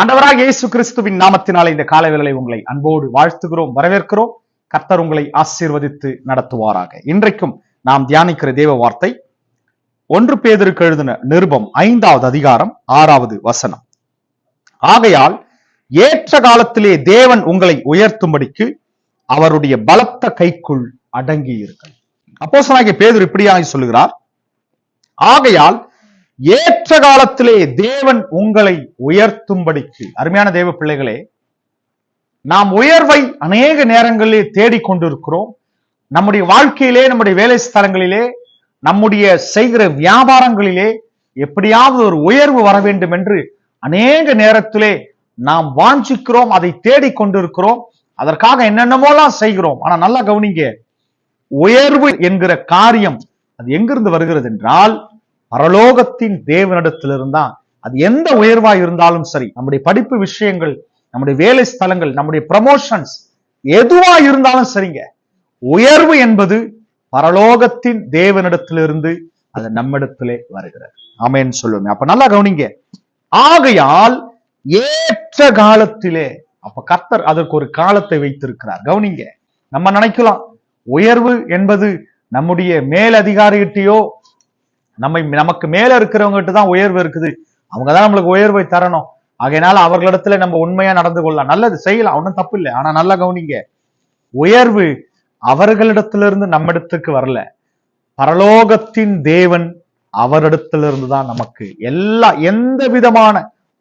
ஆண்டவராக இயேசு கிறிஸ்துவின் நாமத்தினாலே இந்த காலவேளை உங்களை அன்போடு வாழ்த்துகிறோம் வரவேற்கிறோம். கர்த்தர் உங்களை ஆசீர்வதித்து நடத்துவாராக. இன்றைக்கும் நாம் தியானிக்கிற தேவ வார்த்தை ஒன்று பேதருக்கு எழுதின நிருபம் ஐந்தாவது அதிகாரம் ஆறாவது வசனம். ஆகையால் ஏற்ற காலத்திலே தேவன் உங்களை உயர்த்தும்படிக்கு அவருடைய பலத்த கைக்குள் அடங்கி இருங்கள் அப்போஸ்தலனாகிய பேதுரு இப்படியாக சொல்லுகிறார். ஆகையால் ஏற்ற காலத்திலே தேவன் உங்களை உயர்த்தும்படிக்கு. அருமையான தேவ பிள்ளைகளே நாம் உயர்வை அநேக நேரங்களிலே தேடிக்கொண்டிருக்கிறோம் நம்முடைய வாழ்க்கையிலே நம்முடைய வேலை ஸ்தலங்களிலே நம்முடைய செய்கிற வியாபாரங்களிலே எப்படியாவது ஒரு உயர்வு வர வேண்டும் என்று அநேக நேரத்திலே நாம் வாஞ்சிக்கிறோம் அதை தேடிக்கொண்டிருக்கிறோம் அதற்காக என்னென்னமோலாம் செய்கிறோம். ஆனா நல்லா கவனிங்க. உயர்வு என்கிற காரியம் அது எங்கிருந்து வருகிறது என்றால் பரலோகத்தின் தேவனிடத்திலிருந்தான். அது எந்த உயர்வா இருந்தாலும் சரி நம்முடைய படிப்பு விஷயங்கள் நம்முடைய வேலை ஸ்தலங்கள் நம்முடைய ப்ரமோஷன்ஸ் எதுவா இருந்தாலும் சரிங்க. உயர்வு என்பது பரலோகத்தின் தேவனிடத்திலிருந்து அது நம்மிடத்திலே வருகிறது. ஆமென்னு சொல்லுவோமே. அப்ப நல்லா கவனிங்க. ஆகையால் ஏற்ற காலத்திலே அப்ப கத்தர் அதற்கு ஒரு காலத்தை வைத்திருக்கிறார். கவனிங்க. நம்ம நினைக்கலாம் உயர்வு என்பது நம்முடைய மேலதிகாரிகிட்டயோ நம்மை நமக்கு மேல இருக்கிறவங்ககிட்ட தான் உயர்வு இருக்குது. அவங்க தான் நம்மளுக்கு உயர்வை தரணும். ஆகையினால அவர்களிடத்துல நம்ம உண்மையா நடந்து கொள்ளலாம். நல்லது செய்யலாம். ஒன்றும் தப்பு இல்லை. ஆனா நல்லா கவனிங்க. உயர்வு அவர்களிடத்திலிருந்து நம்மிடத்துக்கு வரல. பரலோகத்தின் தேவன் அவரிடத்திலிருந்து தான் நமக்கு எல்லா எந்த விதமான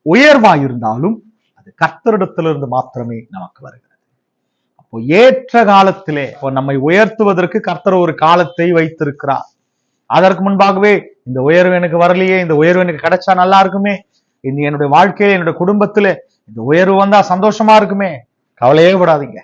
உயர்வா இருந்தாலும் அது கர்த்தரிடத்திலிருந்து மாத்திரமே நமக்கு வருகிறது. அப்போ ஏற்ற காலத்திலே இப்போ நம்மை உயர்த்துவதற்கு கர்த்தர் ஒரு காலத்தை வைத்திருக்கிறார். அதற்கு முன்பாகவே இந்த உயர்வு எனக்கு வரலையே இந்த உயர்வு எனக்கு கிடைச்சா நல்லா இருக்குமே. இந்த என்னுடைய வாழ்க்கையில என்னுடைய குடும்பத்துல இந்த உயர்வு வந்தா சந்தோஷமா இருக்குமே. கவலையே விடாதீங்க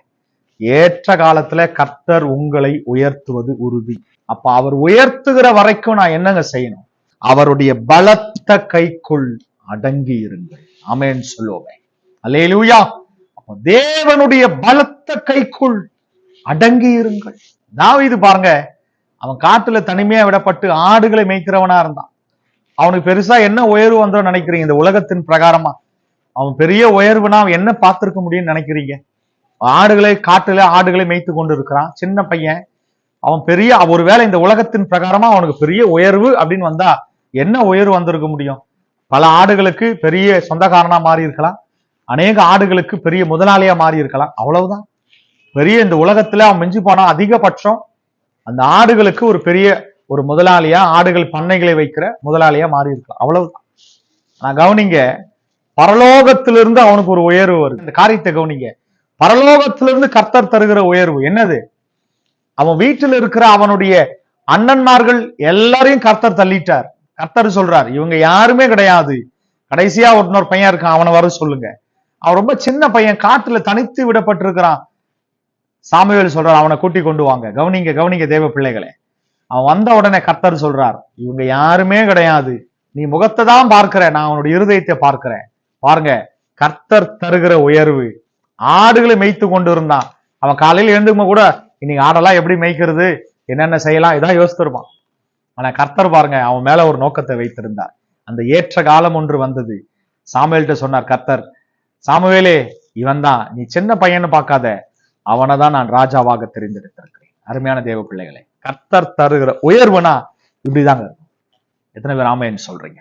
ஏற்ற காலத்துல கர்த்தர் உங்களை உயர்த்துவது உறுதி. அப்ப அவர் உயர்த்துகிற வரைக்கும் நான் என்னங்க செய்யணும்? அவருடைய பலத்த கைக்குள் அடங்கி இருங்கள். ஆமென் சொல்லுவோமே. அல்லேலூயா. அப்ப தேவனுடைய பலத்த கைக்குள் அடங்கி இருங்கள். தாவீது பாருங்க அவன் காட்டுல தனிமையா விடப்பட்டு ஆடுகளை மேய்க்கிறவனா இருந்தான். அவனுக்கு பெருசா என்ன உயர்வு வந்தோம் நினைக்கிறீங்க? இந்த உலகத்தின் பிரகாரமா. அவன் பெரிய உயர்வுனா அவன் என்ன பார்த்திருக்க முடியும்னு நினைக்கிறீங்க? ஆடுகளை காட்டுல ஆடுகளை மேய்த்து கொண்டு இருக்கிறான் சின்ன பையன். அவன் பெரிய ஒருவேளை இந்த உலகத்தின் பிரகாரமா அவனுக்கு பெரிய உயர்வு அப்படின்னு வந்தா என்ன உயர்வு வந்திருக்க முடியும்? பல ஆடுகளுக்கு பெரிய சொந்தக்காரனா மாறி இருக்கலாம் அநேக ஆடுகளுக்கு பெரிய முதலாளியா மாறி இருக்கலாம் அவ்வளவுதான். பெரிய இந்த உலகத்துல அவன் மிஞ்சி போனா அதிகபட்சம் அந்த ஆடுகளுக்கு ஒரு பெரிய ஒரு முதலாளியா ஆடுகள் பண்ணைகளை வைக்கிற முதலாளியா மாறி இருக்கலாம் அவ்வளவுதான். நான் கவனிங்க பரலோகத்திலிருந்து அவனுக்கு ஒரு உயர்வு வருது. இந்த காரியத்தை கவனிங்க. பரலோகத்திலிருந்து கர்த்தர் தருகிற உயர்வு என்னது? அவன் வீட்டில் இருக்கிற அவனுடைய அண்ணன்மார்கள் எல்லாரையும் கர்த்தர் தள்ளிட்டார். கர்த்தர் சொல்றார் இவங்க யாருமே கிடையாது. கடைசியா இன்னொரு பையன் இருக்கான். அவனை வர சொல்லுங்க. அவன் ரொம்ப சின்ன பையன் காட்டுல தனித்து விடப்பட்டிருக்கிறான். சாமுவேல் சொல்றார் அவனை கூட்டி கொண்டு வாங்க. கவனிங்க கவனிங்க தேவ பிள்ளைகளே. அவன் வந்த உடனே கர்த்தர் சொல்றார் இவங்க யாருமே கிடையாது. நீ முகத்தை தான் பார்க்கிற நான் அவனுடைய இருதயத்தை பார்க்கிறேன். பாருங்க கர்த்தர் தருகிற உயர்வு. ஆடுகளை மேய்த்து கொண்டு இருந்தான் அவன் காலையில் எழுந்துக்கும் கூட இன்னைக்கு ஆடெல்லாம் எப்படி மேய்க்கிறது? என்னென்ன செய்யலாம்? இதான் யோசித்திருப்பான் ஆனா கர்த்தர் பாருங்க அவன் மேல ஒரு நோக்கத்தை வைத்திருந்தார். அந்த ஏற்ற காலம் ஒன்று வந்தது. சாமுவேல்கிட்ட சொன்னார் கர்த்தர் சாமுவேலே இவன் தான் நீ சின்ன பையன்னு பார்க்காத. அவனை தான் நான் ராஜாவாக தெரிந்தெடுத்திருக்கிறேன். அருமையான தேவ பிள்ளைகளை கர்த்தர் தருகிற உயர்வுனா இப்படிதாங்க இருக்கும். எத்தனை பேர் ஆமைன்னு சொல்றீங்க?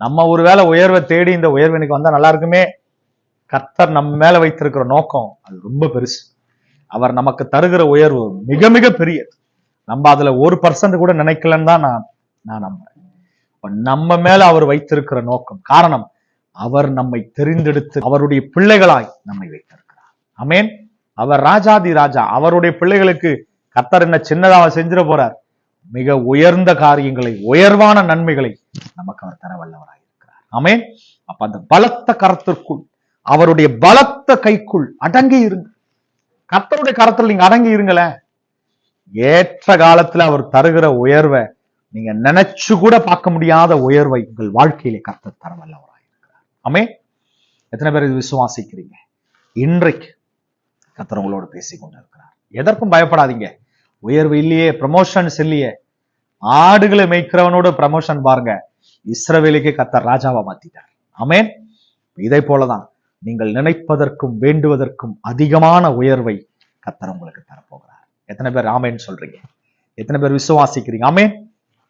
நம்ம ஒருவேளை உயர்வை தேடி இந்த உயர்வு எனக்கு வந்தா நல்லா இருக்குமே? கர்த்தர் நம்ம மேல வைத்திருக்கிற நோக்கம் அது ரொம்ப பெருசு. அவர் நமக்கு தருகிற உயர்வு மிக மிக பெரியது. நம்ம அதுல ஒரு பர்சன்ட் கூட நினைக்கலன்னு தான் நான் நான் நம்புறேன். நம்ம மேல அவர் வைத்திருக்கிற நோக்கம் காரணம் அவர் நம்மை தெரிந்தெடுத்து அவருடைய பிள்ளைகளாய் நம்மை வைத்திருக்கிறார். அமேன் அவர் ராஜாதி ராஜா அவருடைய பிள்ளைகளுக்கு கர்த்தர் என்ன சின்னதாக செஞ்சிட போறார். மிக உயர்ந்த காரியங்களை உயர்வான நன்மைகளை நமக்கு அவர் தர வல்லவராக இருக்கிறார். ஆமே அப்ப அந்த பலத்த கரத்திற்குள் அவருடைய பலத்த கைக்குள் அடங்கி இருங்க. கர்த்தருடைய கரத்தில் நீங்க அடங்கி இருங்களேன். ஏற்ற காலத்துல அவர் தருகிற உயர்வை நீங்க நினைச்சு கூட பார்க்க முடியாத உயர்வை உங்கள் வாழ்க்கையிலே கர்த்தர் தர வல்லவராக இருக்கிறார். ஆமே எத்தனை பேர் இது விசுவாசிக்கிறீங்க? இன்றைக்கு கர்த்தர் உங்களோடு பேசிக் கொண்டிருக்கிறார் எதற்கும் பயப்படாதீங்க. உயர்வு இல்லையே ப்ரமோஷன்ஸ் இல்லையே. ஆடுகளை மேய்க்கிறவனோட ப்ரமோஷன் பாருங்க. இஸ்ரவேலிக்கு கத்தர் ராஜாவா மாத்திட்டார். அமேன் இதை போலதான் நீங்கள் நினைப்பதற்கும் வேண்டுவதற்கும் அதிகமான உயர்வை கத்தர் உங்களுக்கு தரப்போகிறார். எத்தனை பேர் ஆமேன்னு சொல்றீங்க? எத்தனை பேர் விசுவாசிக்கிறீங்க? ஆமேன்.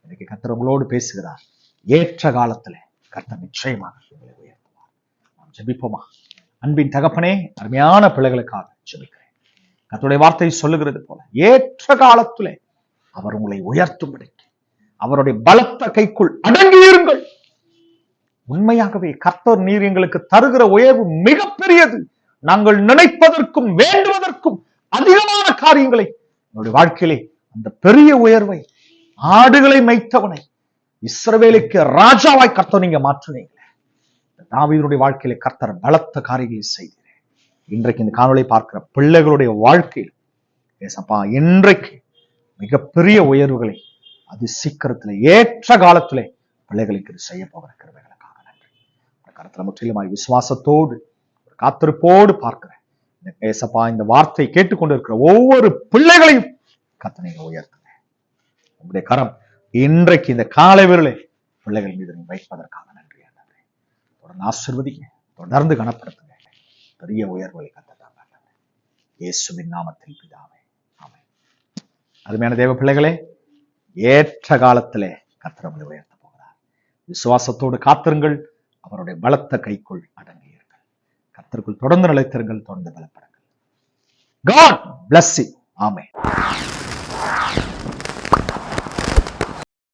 இன்னைக்கு கத்தர் உங்களோடு பேசுகிறார். ஏற்ற காலத்துல கத்தர் நிச்சயமாக உங்களை உயர்த்துவார். நாம் ஜபிப்போமா? அன்பின் தகப்பனே அருமையான பிள்ளைகளுக்காக ஜெபிக்கிறேன் கத்துடைய வார்த்தை சொல்லுகிறது போல ஏற்ற காலத்திலே அவர் உங்களை உயர்த்தும்படி அவருடைய பலத்த கைக்குள் அடங்கியிருங்கள் உண்மையாகவே கர்த்தர் நீர் எங்களுக்கு தருகிற உயர்வு மிகப்பெரியது. நாங்கள் நினைப்பதற்கும் வேண்டுவதற்கும் அதிகமான காரியங்களை என்னுடைய வாழ்க்கையிலே அந்த பெரிய உயர்வை ஆடுகளை மைத்தவனை இஸ்ரவேலுக்கு ராஜாவாய் கர்த்தர் நீங்க மாற்றினீங்க தாவீதுடைய வாழ்க்கையிலே கர்த்தர் பலத்த காரியங்களை செய்தீர். இன்றைக்கு இந்த காணொலி பார்க்கிற பிள்ளைகளுடைய வாழ்க்கையில் ஏசப்பா இன்றைக்கு மிகப்பெரிய உயர்வுகளை அது சீக்கிரத்துல ஏற்ற காலத்திலே பிள்ளைகளுக்கு இது செய்ய போகிற நன்றி. இந்த கருத்துல முற்றிலுமாய் விசுவாசத்தோடு ஒரு காத்திருப்போடு பார்க்கிறேன் இந்த ஏசப்பா இந்த வார்த்தை கேட்டுக்கொண்டிருக்கிற ஒவ்வொரு பிள்ளைகளையும் கத்தனைங்க உயர்த்துங்க. உங்களுடைய கரம் இன்றைக்கு இந்த காலை விரலை பிள்ளைகள் மீது நீங்க வைப்பதற்காக நன்றி ஆண்டவரே. தொடர்ந்து ஆசிர்வதிங்க தொடர்ந்து கனப்படுத்துங்க. பெரிய உயர்வுகளை கத்ததாங்க இயேசுவின் நாமத்தில் பிதாவே ஆமே அருமையான தேவ பிள்ளைகளே ஏற்ற காலத்திலே கத்திரமலை உயர்த்த போகிறார். விசுவாசத்தோடு காத்திருங்கள் அவருடைய பலத்த கைக்குள் அடங்கியிருங்கள் கத்திற்குள் தொடர்ந்து நிலைத்திருங்கள் தொடர்ந்து பலப்படுங்கள். காட் பிளஸ் ஆமே